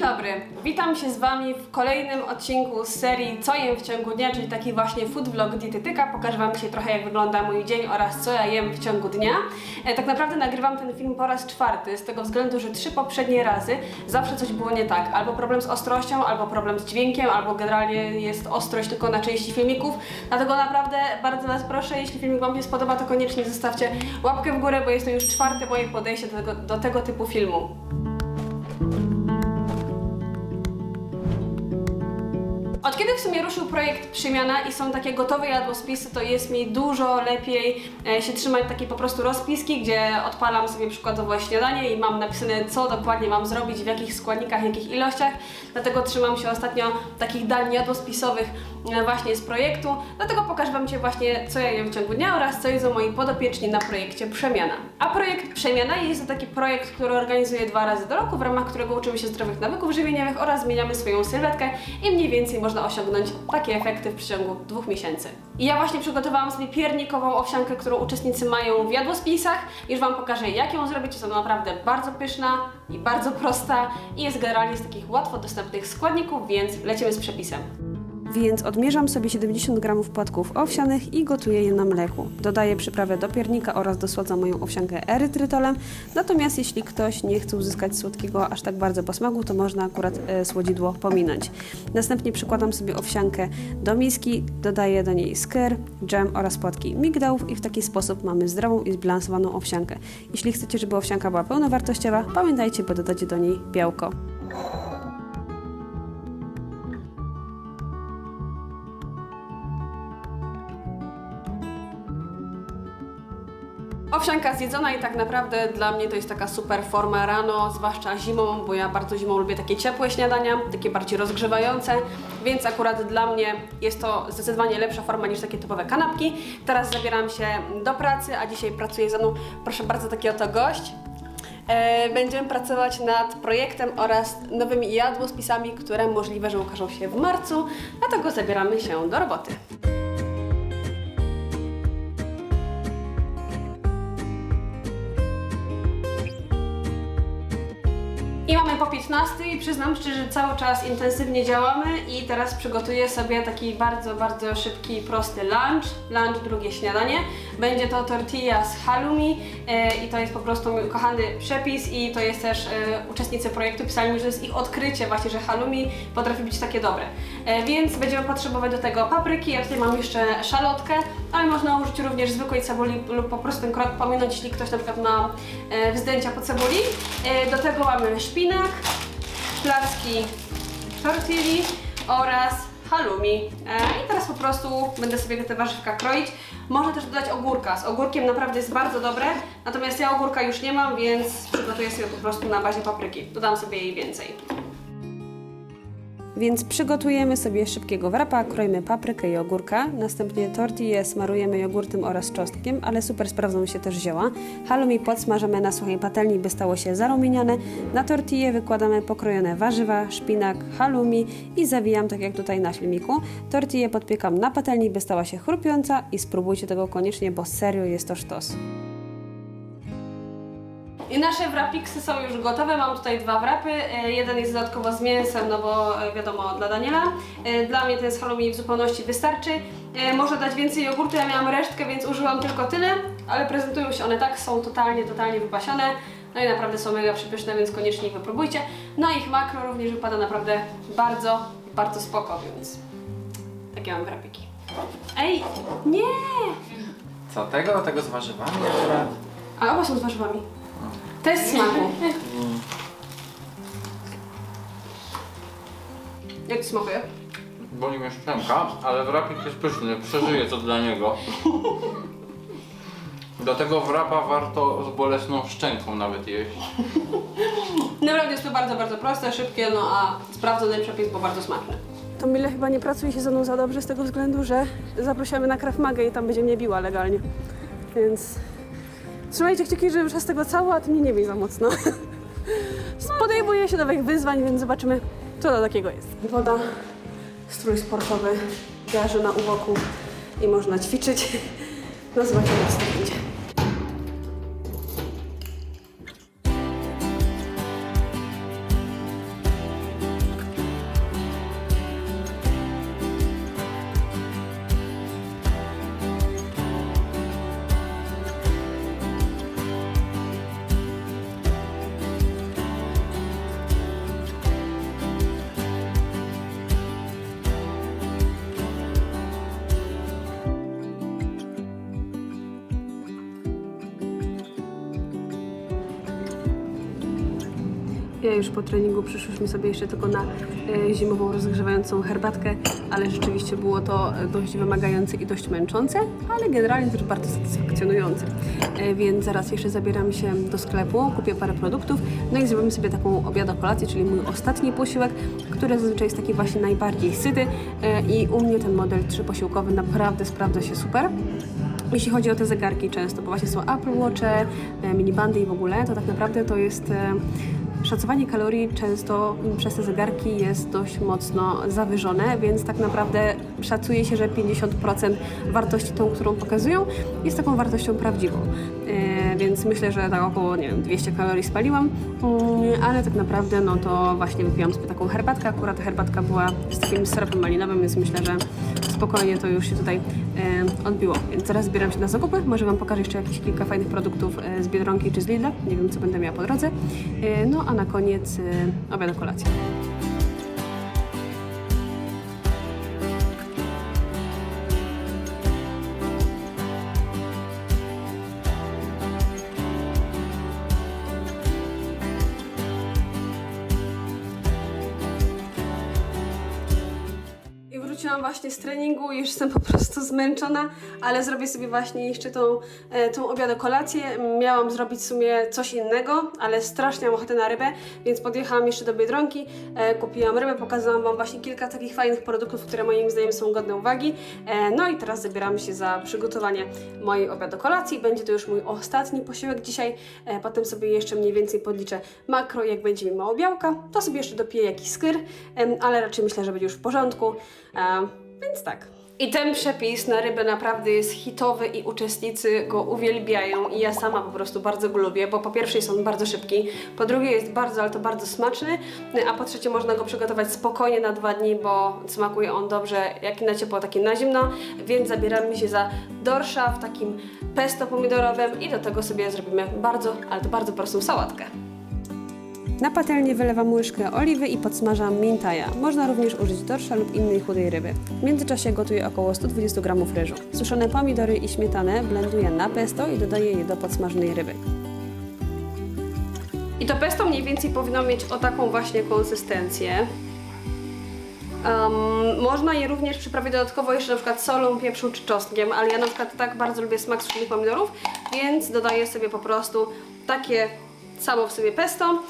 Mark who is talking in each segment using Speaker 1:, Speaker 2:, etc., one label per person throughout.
Speaker 1: dobry, witam się z Wami w kolejnym odcinku z serii Co jem w ciągu dnia, czyli taki właśnie food vlog dietetyka. Pokażę Wam dzisiaj trochę jak wygląda mój dzień oraz co ja jem w ciągu dnia. E, tak naprawdę nagrywam ten film po raz czwarty, z tego względu, że trzy poprzednie razy zawsze coś było nie tak. Albo problem z ostrością, albo problem z dźwiękiem, albo generalnie jest ostrość tylko na części filmików. Dlatego naprawdę bardzo Was proszę, jeśli filmik Wam się spodoba, to koniecznie zostawcie łapkę w górę, bo jest to już czwarte moje podejście do tego, do tego typu filmu. Od kiedy w sumie ruszył projekt Przemiana i są takie gotowe jadłospisy, to jest mi dużo lepiej e, się trzymać takiej po prostu rozpiski, gdzie odpalam sobie przykładowo śniadanie i mam napisane, co dokładnie mam zrobić, w jakich składnikach, jakich ilościach. Dlatego trzymam się ostatnio takich dań jadłospisowych e, właśnie z projektu. Dlatego pokażę Wam dzisiaj właśnie, co ja jem w ciągu dnia oraz co jedzą moi podopieczni na projekcie Przemiana. A projekt Przemiana jest to taki projekt, który organizuję dwa razy do roku, w ramach którego uczymy się zdrowych nawyków żywieniowych oraz zmieniamy swoją sylwetkę i mniej więcej można takie efekty w przeciągu dwóch miesięcy. I ja właśnie przygotowałam sobie piernikową owsiankę, którą uczestnicy mają w jadłospisach. Już Wam pokażę, jak ją zrobić. Jest ona naprawdę bardzo pyszna i bardzo prosta i jest generalnie z takich łatwo dostępnych składników, więc lecimy z przepisem. Więc odmierzam sobie 70 g płatków owsianych i gotuję je na mleku. Dodaję przyprawę do piernika oraz dosładzam moją owsiankę erytrytolem. Natomiast jeśli ktoś nie chce uzyskać słodkiego aż tak bardzo posmaku, to można akurat e, słodzidło pominąć. Następnie przykładam sobie owsiankę do miski, dodaję do niej sker, dżem oraz płatki migdałów i w taki sposób mamy zdrową i zbilansowaną owsiankę. Jeśli chcecie, żeby owsianka była pełnowartościowa, pamiętajcie, by dodać do niej białko. Owsianka zjedzona i tak naprawdę dla mnie to jest taka super forma rano, zwłaszcza zimą, bo ja bardzo zimą lubię takie ciepłe śniadania, takie bardziej rozgrzewające, więc akurat dla mnie jest to zdecydowanie lepsza forma niż takie typowe kanapki. Teraz zabieram się do pracy, a dzisiaj pracuje ze mną, proszę bardzo, taki oto gość. E, Będziemy pracować nad projektem oraz nowymi jadłospisami, które możliwe, że ukażą się w marcu, dlatego zabieramy się do roboty. Po 15 i przyznam szczerze, że cały czas intensywnie działamy i teraz przygotuję sobie taki bardzo, bardzo szybki, prosty lunch. Lunch, drugie śniadanie. Będzie to tortilla z halloumi e, i to jest po prostu mój kochany przepis i to jest też e, uczestnicy projektu pisali mi, że jest ich odkrycie właśnie, że halloumi potrafi być takie dobre. E, więc będziemy potrzebować do tego papryki, ja tutaj mam jeszcze szalotkę, ale można użyć również zwykłej cebuli lub po prostu ten krok pominąć, jeśli ktoś na przykład ma e, wzdęcia po cebuli. E, do tego mamy szpinak, placki tortilli oraz halloumi. E, I teraz po prostu będę sobie te warzywka kroić. Można też dodać ogórka. Z ogórkiem naprawdę jest bardzo dobre, natomiast ja ogórka już nie mam, więc przygotuję sobie po prostu na bazie papryki. Dodam sobie jej więcej. Więc przygotujemy sobie szybkiego wrapa, kroimy paprykę i ogórka, następnie tortillę smarujemy jogurtem oraz czosnkiem, ale super sprawdzą się też zioła. Halloumi podsmażamy na suchej patelni, by stało się zarumienione. Na tortillę wykładamy pokrojone warzywa, szpinak, halloumi i zawijam tak jak tutaj na filmiku. Tortillę podpiekam na patelni, by stała się chrupiąca i spróbujcie tego koniecznie, bo serio jest to sztos. I nasze wrapiksy są już gotowe. Mam tutaj dwa wrapy. E, Jeden jest dodatkowo z mięsem, no bo e, wiadomo, dla Daniela. E, Dla mnie ten z halloumi w zupełności wystarczy. E, Można dać więcej jogurtu, ja miałam resztkę, więc użyłam tylko tyle, ale prezentują się one tak, są totalnie, totalnie wypasione. No i naprawdę są mega przepyszne, więc koniecznie ich wypróbujcie. No i ich makro również wypada naprawdę bardzo, bardzo spoko, więc takie mam wrapiki. Ej, nie!
Speaker 2: Co, tego? Tego z warzywami akurat?
Speaker 1: A oba są z warzywami. Test smaku. Jak ci smakuje?
Speaker 2: Boli mnie szczęka, ale wrapik jest pyszny, przeżyję to dla niego. Do tego wrapa warto z bolesną szczęką nawet jeść.
Speaker 1: Naprawdę jest to bardzo, bardzo proste, szybkie, no a sprawdzony przepis, bo bardzo smaczny. To Mile chyba nie pracuje się ze mną za dobrze z tego względu, że zaprosiłamy na Krav Magę i tam będzie mnie biła legalnie. Więc trzymajcie kciuki, żeby przez tego cało, a ty mnie nie bij za mocno. Podejmuję się nowych wyzwań, więc zobaczymy, co to takiego jest. Woda, strój sportowy, garzy na uwoku i można ćwiczyć. No zobaczymy, co Ja już po treningu przyszłyśmy sobie jeszcze tylko na e, zimową rozgrzewającą herbatkę, ale rzeczywiście było to e, dość wymagające i dość męczące, ale generalnie też bardzo satysfakcjonujące. E, więc zaraz jeszcze zabieram się do sklepu, kupię parę produktów, no i zrobimy sobie taką obiadokolację, czyli mój ostatni posiłek, który zazwyczaj jest taki właśnie najbardziej syty i u mnie ten model trzyposiłkowy naprawdę sprawdza się super. Jeśli chodzi o te zegarki często, bo właśnie są Apple Watche, minibandy i w ogóle, to tak naprawdę to jest szacowanie kalorii często przez te zegarki jest dość mocno zawyżone, więc tak naprawdę szacuje się, że 50% wartości tą, którą pokazują, jest taką wartością prawdziwą. Więc myślę, że tak około, nie wiem, 200 kalorii spaliłam, mm, ale tak naprawdę no to właśnie wypiłam sobie taką herbatkę, akurat herbatka była z takim syropem malinowym, więc myślę, że spokojnie to już się tutaj e, odbiło. Więc zaraz zbieram się na zakupy. Może Wam pokażę jeszcze jakieś kilka fajnych produktów e, z Biedronki czy z Lidla. Nie wiem, co będę miała po drodze. E, no a na koniec e, obiad kolację. Wróciłam właśnie z treningu już jestem po prostu zmęczona, ale zrobię sobie właśnie jeszcze tą, e, tą obiadę kolację. Miałam zrobić w sumie coś innego, ale strasznie mam ochotę na rybę, więc podjechałam jeszcze do Biedronki, e, kupiłam rybę, pokazałam Wam właśnie kilka takich fajnych produktów, które moim zdaniem są godne uwagi. E, no i teraz zabieram się za przygotowanie mojej obiadu kolacji. Będzie to już mój ostatni posiłek dzisiaj, potem sobie jeszcze mniej więcej podliczę makro, jak będzie mi mało białka, to sobie jeszcze dopiję jakiś skyr, ale raczej myślę, że będzie już w porządku. Więc tak. I ten przepis na rybę naprawdę jest hitowy i uczestnicy go uwielbiają i ja sama po prostu bardzo go lubię, bo po pierwsze jest on bardzo szybki, po drugie jest bardzo, ale to bardzo smaczny, a po trzecie można go przygotować spokojnie na dwa dni, bo smakuje on dobrze jak i na ciepło, tak i na zimno, więc zabieramy się za dorsza w takim pesto pomidorowym i do tego sobie zrobimy bardzo, ale to bardzo prostą sałatkę. Na patelnię wylewam łyżkę oliwy i podsmażam mintaja. Można również użyć dorsza lub innej chudej ryby. W międzyczasie gotuję około 120 g ryżu. Suszone pomidory i śmietanę blenduję na pesto i dodaję je do podsmażonej ryby. I to pesto mniej więcej powinno mieć o taką właśnie konsystencję. Um, można je również przyprawić dodatkowo jeszcze na przykład solą, pieprzem czy czosnkiem, ale ja na przykład tak bardzo lubię smak suszonych pomidorów, więc dodaję sobie po prostu takie samo w sobie pesto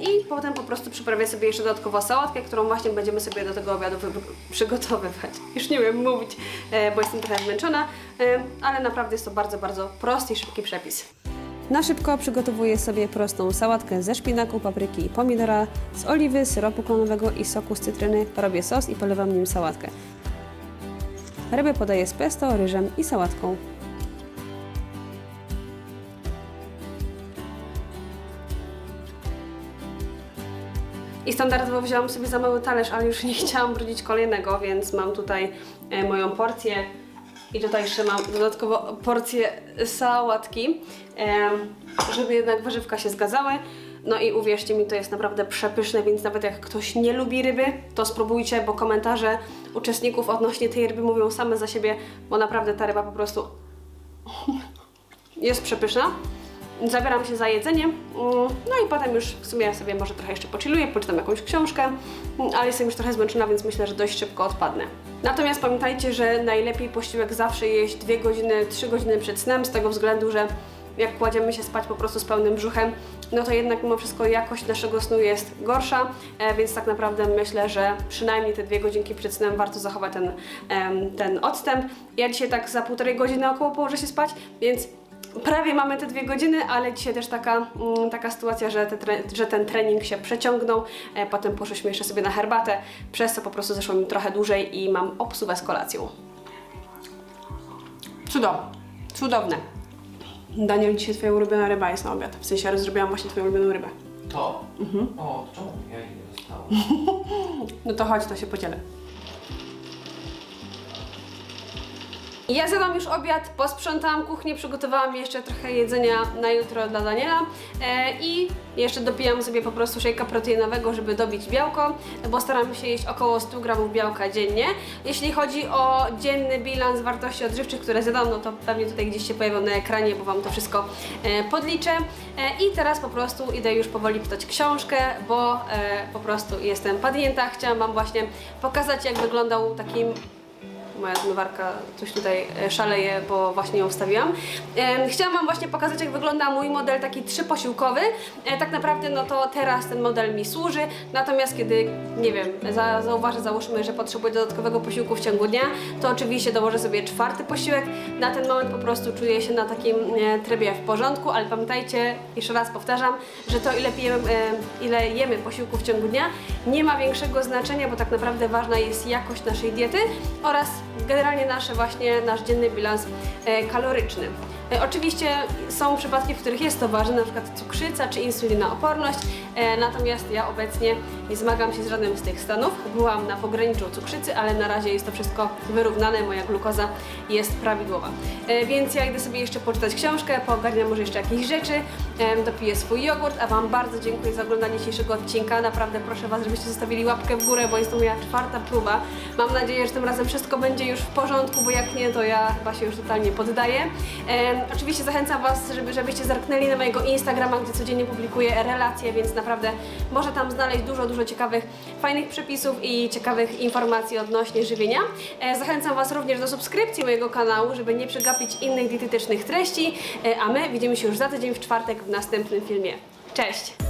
Speaker 1: i potem po prostu przyprawię sobie jeszcze dodatkowo sałatkę, którą właśnie będziemy sobie do tego obiadu wy- przygotowywać. Już nie wiem mówić, e, bo jestem trochę zmęczona, ale naprawdę jest to bardzo, bardzo prosty i szybki przepis. Na szybko przygotowuję sobie prostą sałatkę ze szpinaku, papryki i pomidora, z oliwy, syropu klonowego i soku z cytryny. Robię sos i polewam nim sałatkę. Rybę podaję z pesto, ryżem i sałatką. I standardowo wzięłam sobie za mały talerz, ale już nie chciałam brudzić kolejnego, więc mam tutaj e, moją porcję i tutaj jeszcze mam dodatkowo porcję sałatki, e, żeby jednak warzywka się zgadzały. No i uwierzcie mi, to jest naprawdę przepyszne, więc nawet jak ktoś nie lubi ryby, to spróbujcie, bo komentarze uczestników odnośnie tej ryby mówią same za siebie, bo naprawdę ta ryba po prostu jest przepyszna. Zabieram się za jedzenie, mm, no i potem już w sumie sobie może trochę jeszcze pochilluję, poczytam jakąś książkę, mm, ale jestem już trochę zmęczona, więc myślę, że dość szybko odpadnę. Natomiast pamiętajcie, że najlepiej posiłek zawsze jeść 2 godziny, 3 godziny przed snem, z tego względu, że jak kładziemy się spać po prostu z pełnym brzuchem, no to jednak mimo wszystko jakość naszego snu jest gorsza, e, więc tak naprawdę myślę, że przynajmniej te dwie godzinki przed snem warto zachować ten, ten odstęp. Ja dzisiaj tak za półtorej godziny około położę się spać, więc prawie mamy te dwie godziny, ale dzisiaj też taka, mm, taka sytuacja, że, te, że ten trening się przeciągnął. E, potem poszliśmy jeszcze sobie na herbatę, przez co po prostu zeszło mi trochę dłużej i mam obsługę z kolacją. Cudowne. Cudowne. Daniel, dzisiaj twoja ulubiona ryba jest na obiad. W sensie, ja zrobiłam właśnie twoją ulubioną rybę.
Speaker 2: To? O, czemu ja jej nie dostałem?
Speaker 1: No to chodź, to się podzielę. Ja zjadłam już obiad, posprzątałam kuchnię, przygotowałam jeszcze trochę jedzenia na jutro dla Daniela e, i jeszcze dopijam sobie po prostu szejka proteinowego, żeby dobić białko, bo staram się jeść około 100 gramów białka dziennie. Jeśli chodzi o dzienny bilans wartości odżywczych, które zjadam, no to pewnie tutaj gdzieś się pojawią na ekranie, bo Wam to wszystko e, podliczę. E, I teraz po prostu idę już powoli czytać książkę, bo e, po prostu jestem padnięta. Chciałam Wam właśnie pokazać, jak wyglądał taki Moja zmywarka coś tutaj e, szaleje, bo właśnie ją wstawiłam. Chciałam Wam właśnie pokazać, jak wygląda mój model taki trzyposiłkowy. E, Tak naprawdę, no to teraz ten model mi służy, natomiast kiedy, nie wiem, za, zauważę, załóżmy, że potrzebuję dodatkowego posiłku w ciągu dnia, to oczywiście dołożę sobie czwarty posiłek. Na ten moment po prostu czuję się na takim e, trybie w porządku, ale pamiętajcie, jeszcze raz powtarzam, że to ile pijemy, ile jemy posiłku w ciągu dnia nie ma większego znaczenia, bo tak naprawdę ważna jest jakość naszej diety oraz generalnie nasze właśnie, nasz dzienny bilans e, kaloryczny. E, oczywiście są przypadki, w których jest to ważne, na przykład cukrzyca czy insulinooporność, e, natomiast ja obecnie nie zmagam się z żadnym z tych stanów. Byłam na pograniczu cukrzycy, ale na razie jest to wszystko wyrównane, moja glukoza jest prawidłowa. Więc ja idę sobie jeszcze poczytać książkę, poogarniam może jeszcze jakieś rzeczy, dopiję swój jogurt, a Wam bardzo dziękuję za oglądanie dzisiejszego odcinka. Naprawdę proszę Was, żebyście zostawili łapkę w górę, bo jest to moja czwarta próba. Mam nadzieję, że tym razem wszystko będzie już w porządku, bo jak nie, to ja chyba się już totalnie poddaję. Oczywiście zachęcam Was, żeby, żebyście zerknęli na mojego Instagrama, gdzie codziennie publikuję relacje, więc naprawdę można tam znaleźć dużo, dużo ciekawych, fajnych przepisów i ciekawych informacji odnośnie żywienia. E, zachęcam Was również do subskrypcji mojego kanału, żeby nie przegapić innych dietetycznych treści, e, a my widzimy się już za tydzień w czwartek w następnym filmie. Cześć!